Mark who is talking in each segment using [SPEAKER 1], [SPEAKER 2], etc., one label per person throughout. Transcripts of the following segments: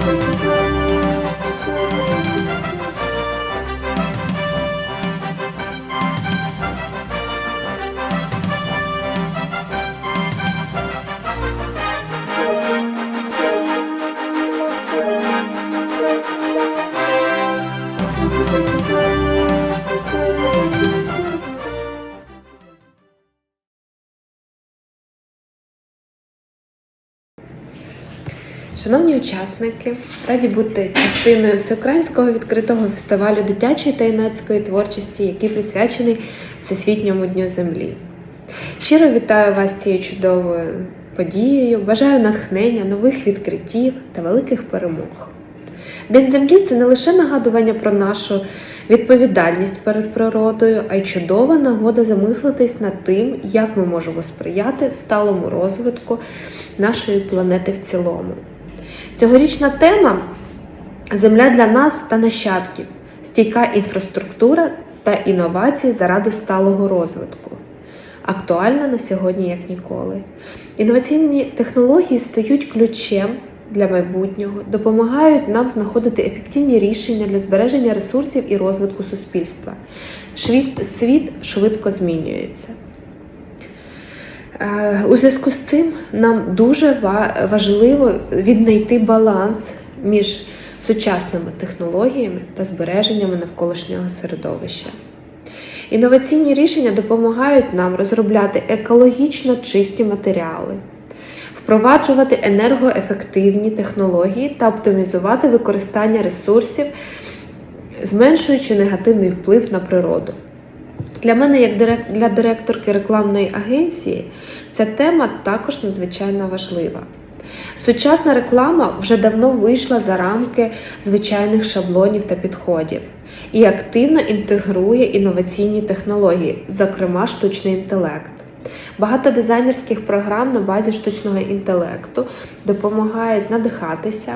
[SPEAKER 1] Thank you. Шановні учасники, раді бути частиною всеукраїнського відкритого фестивалю дитячої та юнацької творчості, який присвячений Всесвітньому дню землі. Щиро вітаю вас цією чудовою подією. Бажаю натхнення, нових відкриттів та великих перемог. День землі це не лише нагадування про нашу відповідальність перед природою, а й чудова нагода замислитись над тим, як ми можемо сприяти сталому розвитку нашої планети в цілому. Цьогорічна тема Земля для нас та нащадків, стійка інфраструктура та інновації заради сталого розвитку. Актуальна на сьогодні як ніколи. Інноваційні технології стають ключем для майбутнього, допомагають нам знаходити ефективні рішення для збереження ресурсів і розвитку суспільства. Світ, світ швидко змінюється. Е, У зв'язку з цим нам дуже важливо віднайти баланс між сучасними технологіями та збереженнями навколишнього середовища. Інноваційні рішення допомагають нам розробляти екологічно чисті матеріали, впроваджувати енергоефективні технології та оптимізувати використання ресурсів, зменшуючи негативний вплив на природу. Для мене, як для директорки рекламної агенції, ця тема також надзвичайно важлива. Сучасна реклама вже давно вийшла за рамки звичайних шаблонів та підходів і активно інтегрує інноваційні технології, зокрема штучний інтелект. Багато дизайнерських програм на базі штучного інтелекту допомагають надихатися.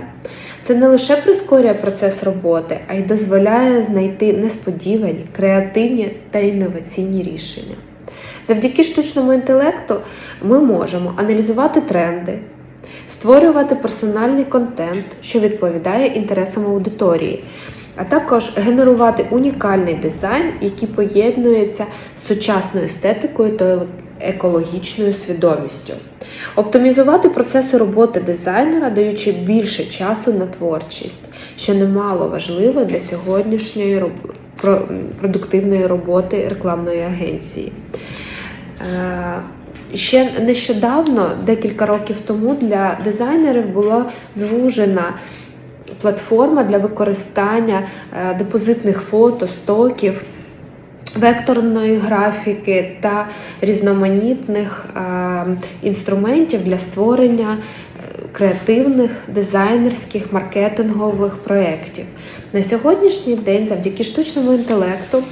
[SPEAKER 1] Це не лише прискорює процес роботи, а й дозволяє знайти несподівані, креативні та інноваційні рішення. Завдяки штучному інтелекту ми можемо аналізувати тренди, створювати персональний контент, що відповідає інтересам аудиторії, а також генерувати унікальний дизайн, який поєднується з сучасною естетикою та екологічною свідомістю. Оптимізувати процеси роботи дизайнера, даючи більше часу на творчість, що немало важливо для сьогоднішньої продуктивної роботи рекламної агенції. Е, Ще нещодавно, декілька років тому, для дизайнерів була звужена платформа для використання е, депозитних фото, стоків, векторної графіки та різноманітних інструментів для створення е, креативних дизайнерських маркетингових проєктів. На сьогоднішній день, завдяки штучному інтелекту,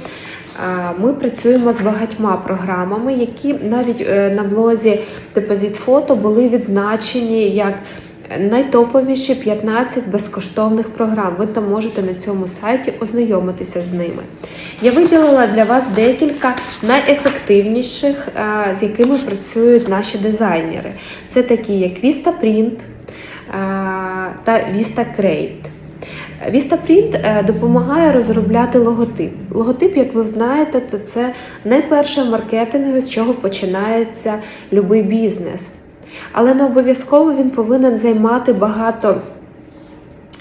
[SPEAKER 1] Ми працюємо з багатьма програмами, які навіть е, на блозі Депозит Фото були відзначені як найтоповіші 15 безкоштовних програм. Ви там можете на цьому сайті ознайомитися з ними. Я виділила для вас декілька найефективніших, е, з якими працюють наші дизайнери. Це такі, як VistaPrint е, та VistaCreate. VistaPrint е, допомагає розробляти логотип. Логотип, як ви знаєте, то це найперше маркетинг, з чого починається будь-який бізнес. Але не обов'язково він повинен займати багато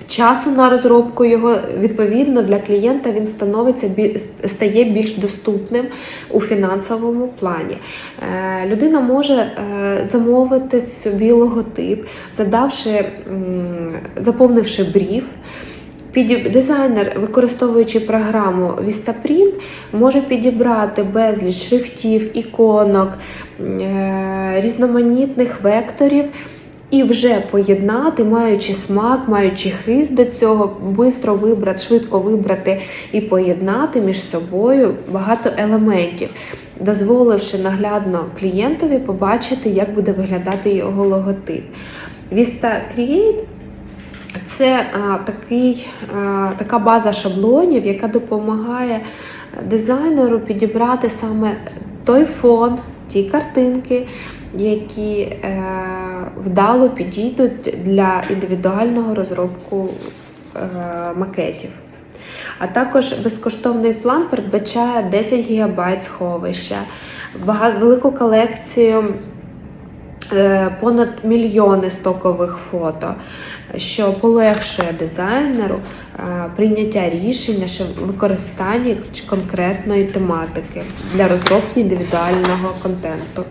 [SPEAKER 1] часу на розробку його. Відповідно, для клієнта він становиться стає більш доступним у фінансовому плані. Е, Людина може е, замовити собі логотип, задавши, заповнивши бриф. Підіб- Дизайнер, використовуючи програму VistaPrint, може підібрати безліч шрифтів, іконок, е, різноманітних векторів і вже поєднати, маючи смак, маючи хист до цього, швидко вибрати, швидко вибрати і поєднати між собою багато елементів, дозволивши наглядно клієнтові побачити, як буде виглядати його логотип. Vista Create це а, такий, а, така база шаблонів, яка допомагає дизайнеру підібрати саме той фон, ті картинки, які е, вдало підійдуть для індивідуального розробку е, макетів. А також безкоштовний план передбачає 10 ГБ сховища, велику колекцію е, понад мільйони стокових фото, що полегшує дизайнеру е, прийняття рішення що використання конкретної тематики для розробки індивідуального контенту.